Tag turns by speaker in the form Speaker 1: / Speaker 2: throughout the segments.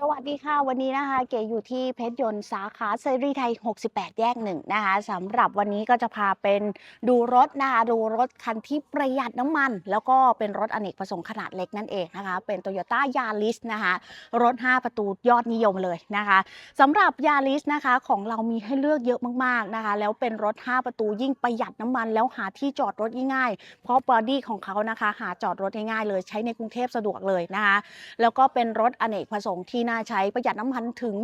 Speaker 1: สวัสดีค่ะ วันนี้นะคะ เก๋อยู่ที่เพชรยนต์สาขาเซรีไทย 68 แยกหนึ่งนะคะสำหรับวันนี้ก็จะพาเป็นดูรถนะคะดูรถคันที่ประหยัดน้ำมัน แล้วก็เป็นรถอเนกประสงค์ขนาดเล็กนั่นเองนะคะ เป็น Toyota Yaris นะคะรถ 5 ประตูยอดนิยมเลยนะคะสำหรับ Yaris นะคะของเรามีให้เลือกเยอะมากๆนะคะ แล้วเป็นรถ 5 ประตูยิ่งประหยัดน้ำมัน แล้วหาที่จอดรถง่ายๆเพราะบอดี้ของเขานะคะ หาจอดรถง่ายๆเลยใช้ในกรุงเทพสะดวกเลยนะคะแล้วก็เป็นรถอเนกประสงค์ที่น่าใช้ประหยัดน้ำมันถึง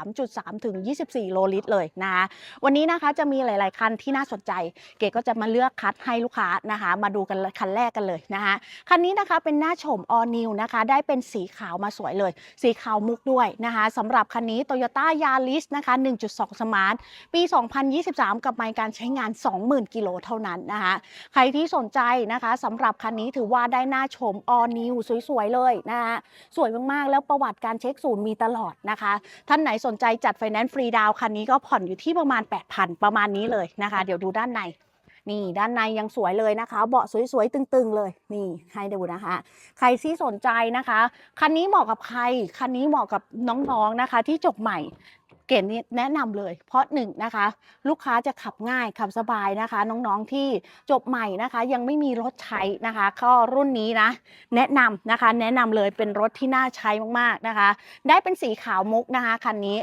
Speaker 1: 23.3 ถึง 24 โลลิตรเลยนะคะวันนี้นะคะจะมีหลาย ๆ คันที่น่าสนใจ เก๋ก็จะมาเลือกคัดให้ลูกค้านะคะ มาดูกันคันแรกกันเลยนะคะคันนี้นะคะเป็นหน้าโฉม all new นะคะได้เป็นสีขาวมาสวยเลย สีขาวมุกด้วยนะคะสำหรับคันนี้ Toyota Yaris นะคะ 1.2 Smart ปี 2023 กับไมล์การใช้งาน 20,000 กิโลเท่านั้นนะคะใครที่สนใจนะคะสำหรับคันนี้ถือว่าได้หน้าชม all new สวย ๆ เลยนะคะสวยมาก ๆ แล้วประวัติการเช็คศูนย์มีตลอดนะคะ ท่านไหนสนใจจัดไฟแนนซ์ฟรีดาวคันนี้ก็ผ่อนอยู่ที่ประมาณ 8,000 ประมาณนี้เลยนะคะ เดี๋ยวดูด้านในนี่ด้านในยังสวยเลยนะคะ เบาะสวยๆ ตึงๆ เลย นี่ให้ดูนะคะ ใครที่สนใจนะคะ คันนี้เหมาะกับใคร คันนี้เหมาะกับน้องๆนะคะ ที่จบใหม่ เก๋นี่แนะนำเลย เพราะหนึ่งนะคะ ลูกค้าจะขับง่ายขับสบายนะคะ น้องๆที่จบใหม่นะคะ ยังไม่มีรถใช้นะคะก็รุ่นนี้นะ แนะนำนะคะ แนะนำเลยเป็นรถที่น่าใช้มากๆนะคะ ได้เป็นสีขาวมุกนะคะคันนี้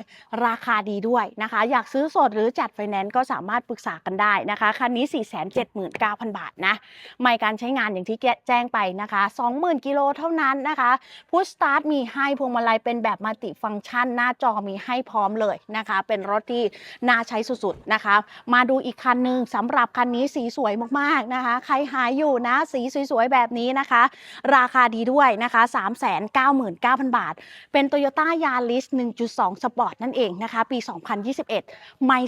Speaker 1: ราคาดีด้วยนะคะ อยากซื้อสดหรือจัดไฟแนนซ์ก็สามารถปรึกษากันได้นะคะคันนี้ 479,000 บาทนะไม่การใช้งานอย่างที่แจ้งไปนะคะ 20,000กิโลเท่านั้นนะคะพุชสตาร์ทมีให้พวงมาลัยเป็นแบบมัลติฟังก์ชัน หน้าจอมีให้พร้อมเลยนะคะ เป็นรถที่น่าใช้สุดๆนะคะ มาดูอีกคันหนึ่งสำหรับคันนี้สีสวยมากๆนะคะ ใครหายอยู่นะ สีสวยๆแบบนี้นะคะ ราคาดีด้วยนะคะ 399,000 บาท เป็น Toyota Yaris 1.2 Sport นั่นเองนะคะ ปี 2021 ไม่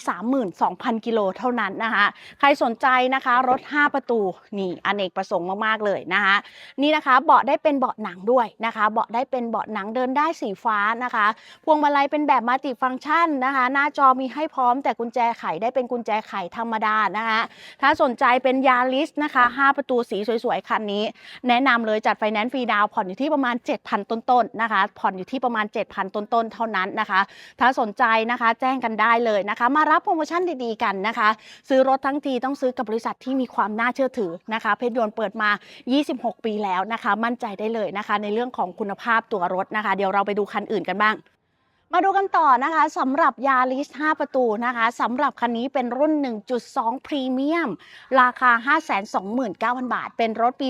Speaker 1: 32,000 กิโลเท่านั้นนะคะ ใครสนใจนะคะ รถ 5 ประตูนี่อเนกประสงค์มากๆเลยนะคะ นี่นะคะเบาะได้เป็นเบาะหนังด้วยนะคะ เบาะได้เป็นเบาะหนังเดินได้สีฟ้านะคะ พวงมาลัยเป็นแบบมัลติฟังก์ชันนะคะ หน้าจอมีให้พร้อมแต่กุญแจไขได้เป็นกุญแจไขธรรมดานะคะถ้าสนใจเป็นยาริสนะคะ 5 ประตูสีสวยๆคันนี้ แนะนำเลยจัดไฟแนนซ์ฟรีดาวน์ผ่อนอยู่ที่ประมาณ 7,000 ต้นๆนะคะ ผ่อนอยู่ที่ประมาณ 7,000 ต้นๆเท่านั้นนะคะ ถ้าสนใจนะคะแจ้งกันได้เลยนะคะ มารับโปรโมชั่นดีๆกันนะคะ ซื้อรถทั้งทีต้องซื้อกับบริษัทที่มีความน่าเชื่อถือนะคะ เพชรยนต์เปิดมา 26 ปีแล้วนะคะ มั่นใจได้เลยนะคะ ในเรื่องของคุณภาพตัวรถนะคะ เดี๋ยวเราไปดูคันอื่นกันบ้าง มาดูกันต่อนะคะสำหรับยาริส5ประตูนะคะสำหรับคันนี้เป็นรุ่น 1.2 พรีเมียม ราคา 529,000 บาท เป็นรถปี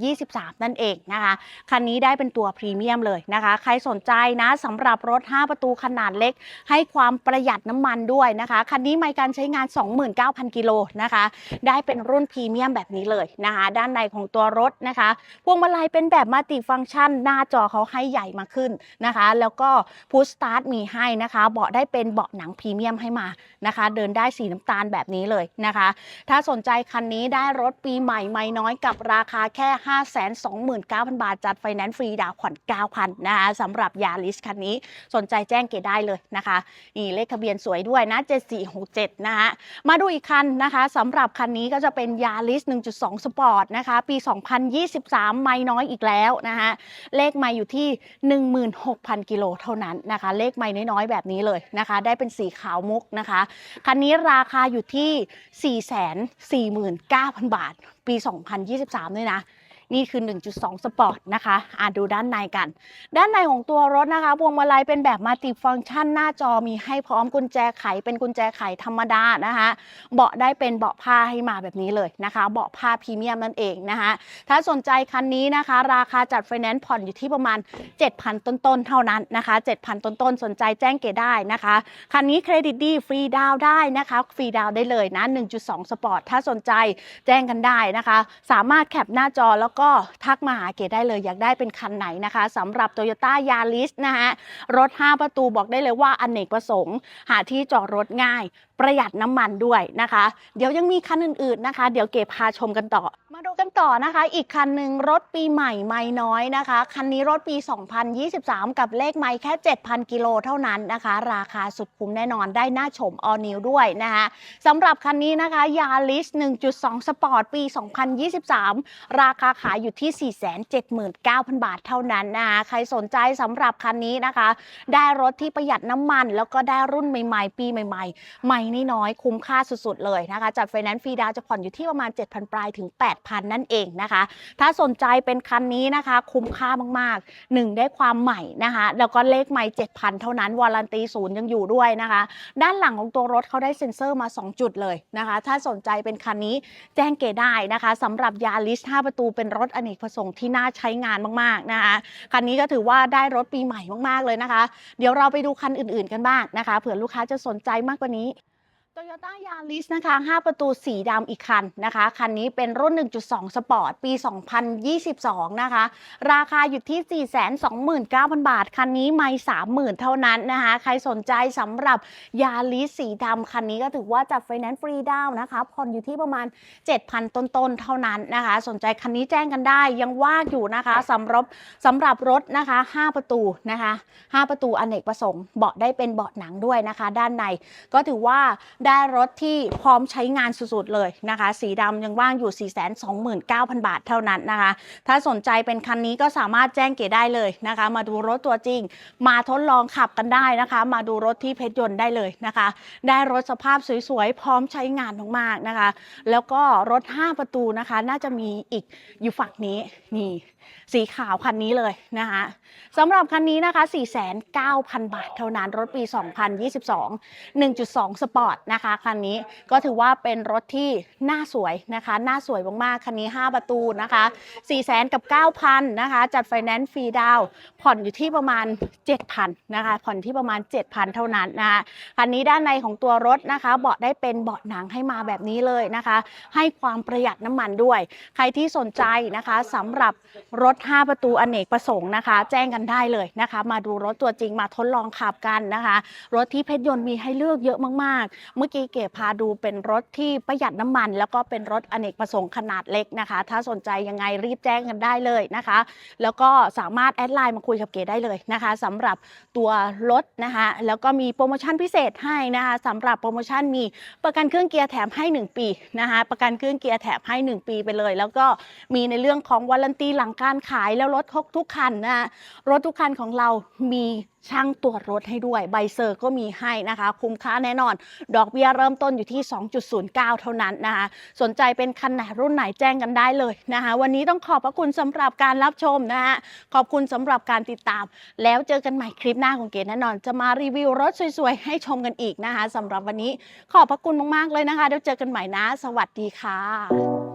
Speaker 1: 2023 นั่นเองนะคะ คันนี้ได้เป็นตัวพรีเมียมเลยนะคะ ใครสนใจนะสำหรับรถ 5 ประตูขนาดเล็ก ให้ความประหยัดน้ำมันด้วยนะคะ คันนี้ไม่การใช้งาน 29,000 กิโลนะคะ ได้เป็นรุ่นพรีเมียมแบบนี้เลยนะคะ ด้านในของตัวรถนะคะพวงมาลัยเป็นแบบมัลติฟังก์ชัน หน้าจอเขาให้ใหญ่มาขึ้นนะคะ แล้วก็พุชสตาร์ทมีให้นะคะ เบาะได้เป็นเบาะหนังพรีเมียมให้มานะคะ เดินได้สีน้ำตาลแบบนี้เลยนะคะ ถ้าสนใจคันนี้ได้รถปีใหม่ไม่น้อยกับราคาแค่ 529,000 บาท จัดไฟแนนซ์ฟรีดาวน์ผ่อน 9,000 นะคะสำหรับยาริสคันนี้สนใจแจ้งเกดได้เลยนะคะนี่เลขทะเบียนสวยด้วยนะ 7467 นะคะมาดูอีกคันนะคะสำหรับคันนี้ก็จะเป็นยาริส1.2 สปอร์ตนะคะ ปี 2023 ไม่น้อยอีกแล้วนะคะเลขม่อยู่ที่ 16,000 กิโลเท่านั้นนะคะเลขไม่น้อยๆแบบนี้เลยนะคะ ได้เป็นสีขาวมุกนะคะ คันนี้ราคาอยู่ที่ 449,000 บาท ปี 2023 ด้วยนะ นี่คือ 1.2 สปอร์ตนะคะอ่าดูด้านในกัน ด้านในของตัวรถนะคะพวงมาลัยเป็นแบบมัลติฟังก์ชันหน้าจอมีให้พร้อมกุญแจไขเป็นกุญแจไขธรรมดานะคะเบาะได้เป็นเบาะผ้าให้มาแบบนี้เลยนะคะ เบาะผ้าพรีเมียมนั่นเองนะคะถ้าสนใจคันนี้นะคะ ราคาจัดไฟแนนซ์ผ่อนอยู่ที่ประมาณ 7,000 ต้นๆ เท่านั้นนะคะ 7,000 ต้นๆ สนใจแจ้งเกได้นะคะ คันนี้เครดิตดีฟรีดาวได้นะคะ ฟรีดาวได้เลยนะ 1.2 สปอร์ต ถ้าสนใจแจ้งกันได้นะคะ สามารถแคปหน้าจอแล้วก็ทักมาหาเกได้เลยอยากได้เป็นคันไหนนะคะสำหรับ Toyota Yaris นะคะรถ 5 ประตูบอกได้เลยว่าอนเนกประสงค์ หาที่จอดรถง่าย ประหยัดน้ำมันด้วยนะคะ เดี๋ยวยังมีคันอื่นๆนะคะ เดี๋ยวเก็บพาชมกันต่อ มาดูกันต่อนะคะ อีกคันหนึ่งรถปีใหม่ไม่น้อยนะคะ คันนี้รถปี 2023 กับเลขไม่แค่ 7,000 กิโลเท่านั้นนะคะ ราคาสุดคุ้มแน่นอนได้หน้าชม all new ด้วยนะคะสำหรับคันนี้นะคะยา r i s 1.2 สปอร์ตปี 2023 ราคาขายอยู่ที่ 479,000 บาทเท่านั้นนะคะใครสนใจสำหรับคันนี้นะคะ ได้รถที่ประหยัดน้ำมัน แล้วก็ได้รุ่นใหม่ ๆ ปีใหม่ ๆ ใหม่นี่น้อยคุ้มค่าสุดๆเลยนะคะจัดไฟแนนซ์ฟรีดาวจะผ่อนอยู่ที่ประมาณ 7,000 ปลายถึง 8,000 นั่นเองนะคะ ถ้าสนใจเป็นคันนี้นะคะ คุ้มค่ามากๆ 1 ได้ความใหม่นะคะ แล้วก็เลขใหม่ 7,000 เท่านั้นวารันตีศูนย์ยังอยู่ด้วยนะคะ ด้านหลังของตัวรถเขาได้เซ็นเซอร์มา 2 จุดเลยนะคะ ถ้าสนใจเป็นคันนี้แจ้งเกได้นะคะสำหรับยาริส5ประตูเป็นรถอเนกประสงค์ที่น่าใช้งานมากๆนะคะคันนี้ก็ถือว่าได้รถปีใหม่มากๆเลยนะคะ เดี๋ยวเราไปดูคันอื่นๆกันบ้างนะคะ เผื่อลูกค้าจะสนใจมากกว่านี้ Toyota Yaris นะคะ 5 ประตูสีดำอีกคันนะคะ คันนี้เป็นรุ่น 1.2 สปอร์ต ปี 2022 นะคะ ราคาอยู่ที่ 429,000 บาท คันนี้ไม่ 30,000 เท่านั้นนะคะ ใครสนใจสำหรับ Yaris สีดำคันนี้ก็ถือว่าจัดไฟแนนซ์ฟรีดาวนะคะ ผ่อนอยู่ที่ประมาณ 7,000 ต้นๆ เท่านั้นนะคะ สนใจคันนี้แจ้งกันได้ ยังว่างอยู่นะคะสำหรับสำหรับรถนะคะ 5 ประตูนะคะ 5 ประตูอเนกประสงค์ เบาะได้เป็นเบาะหนังด้วยนะคะ ด้านใน ก็ถือว่าได้รถที่พร้อมใช้งานสุดๆเลยนะคะ สีดำยังว่างอยู่ 429,000 บาทเท่านั้นนะคะ ถ้าสนใจเป็นคันนี้ก็สามารถแจ้งเก๋ได้เลยนะคะ มาดูรถตัวจริง มาทดลองขับกันได้นะคะ มาดูรถที่เพชรยนต์ได้เลยนะคะ ได้รถสภาพสวยๆ พร้อมใช้งานมากๆนะคะ แล้วก็รถ 5 ประตูนะคะ น่าจะมีอีกอยู่ฝั่งนี้นี่ สีขาวคันนี้เลยนะคะสำหรับคันนี้นะคะ 4,900 บาทเท่านั้นรถปี 2022 1.2 สปอร์ตนะคะคันนี้ก็ถือว่าเป็นรถที่น่าสวยนะคะน่าสวยมากๆคันนี้ 5 ประตูนะคะ4 0 0 0 0กับ 9,000นะคะจัดไฟแนนซ์ฟรีดาวผ่อนอยู่ที่ประมาณ 7,000นะคะผ่อนที่ประมาณ 7,000 เท่านั้นนะคะคันนี้ด้านในของตัวรถนะคะเบาะได้เป็นเบาะหนังให้มาแบบนี้เลยนะคะ ให้ความประหยัดน้ำมันด้วย ใครที่สนใจนะคะสำหรับรถ 5 ประตูอเนกประสงค์นะคะ แจ้งกันได้เลยนะคะ มาดูรถตัวจริงมาทดลองขับกันนะคะ รถที่เพชรยนต์มีให้เลือกเยอะมากๆ เมื่อกี้เก๋พาดูเป็นรถที่ประหยัดน้ำมัน แล้วก็เป็นรถอเนกประสงค์ขนาดเล็กนะคะ ถ้าสนใจยังไงรีบแจ้งกันได้เลยนะคะ แล้วก็สามารถแอดไลน์มาคุยกับเก๋ได้เลยนะคะสำหรับตัวรถนะคะแล้วก็มีโปรโมชั่นพิเศษให้นะคะสำหรับโปรโมชั่นมีประกันเครื่องเกียร์แถมให้ 1 ปีนะคะประกันเครื่องเกียร์แถมให้ 1 ปีไปเลย แล้วก็มีในเรื่องของวารันตีหลังการการขายแล้วรถทุกคันนะคะรถทุกคันของเรามีช่างตรวจรถให้ด้วย ใบเซอร์ก็มีให้นะคะ คุ้มค่าแน่นอน ดอกเบี้ยเริ่มต้นอยู่ที่ 2.09 เท่านั้นนะคะ สนใจเป็นคันไหนรุ่นไหนแจ้งกันได้เลยนะคะ วันนี้ต้องขอบพระคุณสำหรับการรับชมนะคะขอบคุณสำหรับการติดตาม แล้วเจอกันใหม่คลิปหน้าของเก๋แน่นอน จะมารีวิวรถสวยๆ ให้ชมกันอีกนะคะสำหรับวันนี้ขอบพระคุณมากๆเลยนะคะเดี๋ยวเจอกันใหม่นะ สวัสดีค่ะ